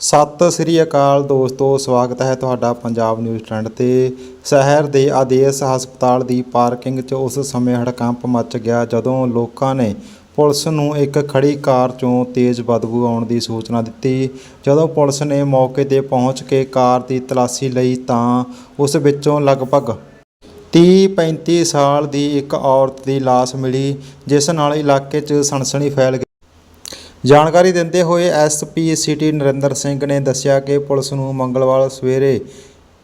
ਸਤਿ ਸ੍ਰੀ ਅਕਾਲ ਦੋਸਤੋ, ਸਵਾਗਤ ਹੈ ਤੁਹਾਡਾ ਪੰਜਾਬ ਨਿਊਜ਼ ਟ੍ਰੈਂਡ ਤੇ। ਸ਼ਹਿਰ ਦੇ ਆਦੇਸ਼ ਹਸਪਤਾਲ ਦੀ ਪਾਰਕਿੰਗ 'ਚ ਉਸ ਸਮੇਂ ਹੜਕੰਪ ਮਚ ਗਿਆ ਜਦੋਂ ਲੋਕਾਂ ਨੇ ਪੁਲਿਸ ਨੂੰ ਇੱਕ ਖੜੀ ਕਾਰ 'ਚੋਂ ਤੇਜ਼ ਬਦਬੂ ਆਉਣ ਦੀ ਸੂਚਨਾ ਦਿੱਤੀ। ਜਦੋਂ ਪੁਲਿਸ ਨੇ ਮੌਕੇ ਤੇ ਪਹੁੰਚ ਕੇ ਕਾਰ ਦੀ ਤਲਾਸ਼ੀ ਲਈ ਤਾਂ ਉਸ ਵਿੱਚੋਂ ਲਗਭਗ 30-35 ਸਾਲ ਦੀ ਇੱਕ ਔਰਤ ਦੀ ਲਾਸ਼ ਮਿਲੀ, ਜਿਸ ਨਾਲ ਇਲਾਕੇ 'ਚ ਸਨਸਨੀ ਫੈਲ ਗਈ ਜਾਣਕਾਰੀ ਦਿੰਦੇ ਹੋਏ ਐਸਪੀ ਸਿਟੀ ਨਰਿੰਦਰ ਸਿੰਘ ਨੇ ਦੱਸਿਆ ਕਿ ਪੁਲਿਸ ਨੂੰ ਮੰਗਲਵਾਰ ਸਵੇਰੇ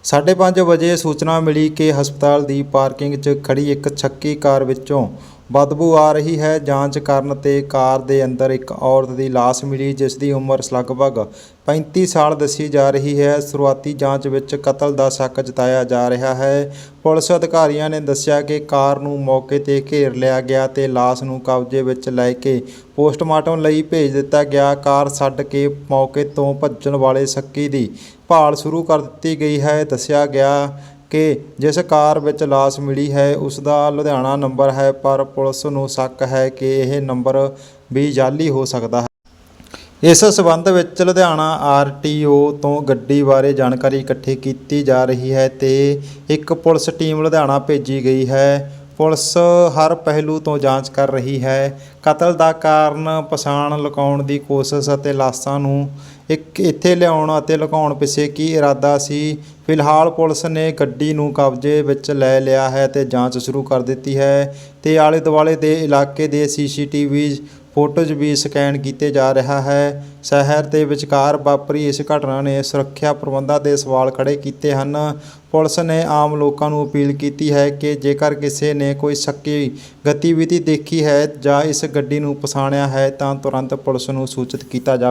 5:30 ਵਜੇ ਸੂਚਨਾ ਮਿਲੀ ਕਿ ਹਸਪਤਾਲ ਦੀ ਪਾਰਕਿੰਗ 'ਚ ਖੜੀ ਇੱਕ ਛੱਕੀ ਕਾਰ ਵਿੱਚੋਂ ਬਦਬੂ ਆ ਰਹੀ ਹੈ। ਜਾਂਚ ਕਰਨ ਤੇ ਕਾਰ ਦੇ ਅੰਦਰ ਇੱਕ ਔਰਤ ਦੀ ਲਾਸ਼ ਮਿਲੀ, ਜਿਸ ਦੀ ਉਮਰ ਲਗਭਗ 35 ਸਾਲ ਦੱਸੀ ਜਾ ਰਹੀ ਹੈ। ਸ਼ੁਰੂਆਤੀ ਜਾਂਚ ਵਿੱਚ ਕਤਲ ਦਾ ਸ਼ੱਕ ਜਤਾਇਆ ਜਾ ਰਿਹਾ ਹੈ। ਪੁਲਿਸ ਅਧਿਕਾਰੀਆਂ ਨੇ ਦੱਸਿਆ ਕਿ ਕਾਰ ਨੂੰ ਮੌਕੇ ਤੇ ਘੇਰ ਲਿਆ ਗਿਆ ਤੇ ਲਾਸ਼ ਨੂੰ ਕਬਜ਼ੇ ਵਿੱਚ ਲੈ ਕੇ ਪੋਸਟਮਾਰਟਮ ਲਈ ਭੇਜ ਦਿੱਤਾ ਗਿਆ। ਕਾਰ ਛੱਡ ਕੇ ਮੌਕੇ ਤੋਂ ਭੱਜਣ ਵਾਲੇ ਸ਼ੱਕੀ ਦੀ ਭਾਲ ਸ਼ੁਰੂ ਕਰ ਦਿੱਤੀ ਗਈ ਹੈ। ਦੱਸਿਆ ਗਿਆ ਕਿ ਜਿਸ ਕਾਰ ਵਿੱਚ ਲਾਸ਼ ਮਿਲੀ ਹੈ, ਉਸ ਦਾ ਲੁਧਿਆਣਾ ਨੰਬਰ ਹੈ, ਪਰ ਪੁਲਿਸ ਨੂੰ ਸ਼ੱਕ ਹੈ ਕਿ ਇਹ ਨੰਬਰ ਵੀ ਜਾਲੀ ਹੋ ਸਕਦਾ ਹੈ। ਇਸ ਸਬੰਧ ਵਿੱਚ ਲੁਧਿਆਣਾ ਆਰਟੀਓ ਤੋਂ ਗੱਡੀ ਬਾਰੇ ਜਾਣਕਾਰੀ ਇਕੱਠੀ ਕੀਤੀ ਜਾ ਰਹੀ ਹੈ ਤੇ ਇੱਕ ਪੁਲਿਸ ਟੀਮ ਲੁਧਿਆਣਾ ਭੇਜੀ ਗਈ ਹੈ। ਪੁਲਿਸ ਹਰ ਪਹਿਲੂ ਤੋਂ ਜਾਂਚ ਕਰ ਰਹੀ ਹੈ। ਕਤਲ ਦਾ ਕਾਰਨ ਪਛਾਣ ਲੁਕਾਉਣ ਦੀ ਕੋਸ਼ਿਸ਼ ਅਤੇ ਲਾਸ਼ਾਂ ਨੂੰ ਇੱਕ ਇੱਥੇ ਲਿਆਉਣ ਅਤੇ ਲੁਕਾਉਣ ਪਿੱਛੇ ਕੀ ਇਰਾਦਾ ਸੀ, ਫਿਲਹਾਲ ਪੁਲਿਸ ਨੇ ਗੱਡੀ ਨੂੰ ਕਬਜ਼ੇ ਵਿੱਚ ਲੈ ਲਿਆ ਹੈ ਤੇ ਜਾਂਚ ਸ਼ੁਰੂ ਕਰ ਦਿੱਤੀ ਹੈ। ਤੇ ਆਲੇ ਦੁਆਲੇ ਦੇ ਇਲਾਕੇ ਦੇ ਸੀਸੀਟੀਵੀ ਫੋਟੋਜ਼ ਵੀ ਸਕੈਨ ਕੀਤੇ ਜਾ ਰਿਹਾ ਹੈ। ਸ਼ਹਿਰ ਦੇ ਵਿਚਕਾਰ ਵਾਪਰੀ ਇਸ ਘਟਨਾ ਨੇ ਸੁਰੱਖਿਆ ਪ੍ਰਬੰਧਾਂ ਦੇ ਸਵਾਲ ਖੜ੍ਹੇ ਕੀਤੇ ਹਨ। ਪੁਲਿਸ ਨੇ ਆਮ ਲੋਕਾਂ ਨੂੰ ਅਪੀਲ ਕੀਤੀ ਹੈ ਕਿ ਜੇਕਰ ਕਿਸੇ ਨੇ ਕੋਈ ਸ਼ੱਕੀ ਗਤੀਵਿਧੀ ਦੇਖੀ ਹੈ ਜਾਂ ਇਸ ਗੱਡੀ ਨੂੰ ਪਛਾਣਿਆ ਹੈ ਤਾਂ ਤੁਰੰਤ ਪੁਲਿਸ ਨੂੰ ਸੂਚਿਤ ਕੀਤਾ ਜਾਵੇ।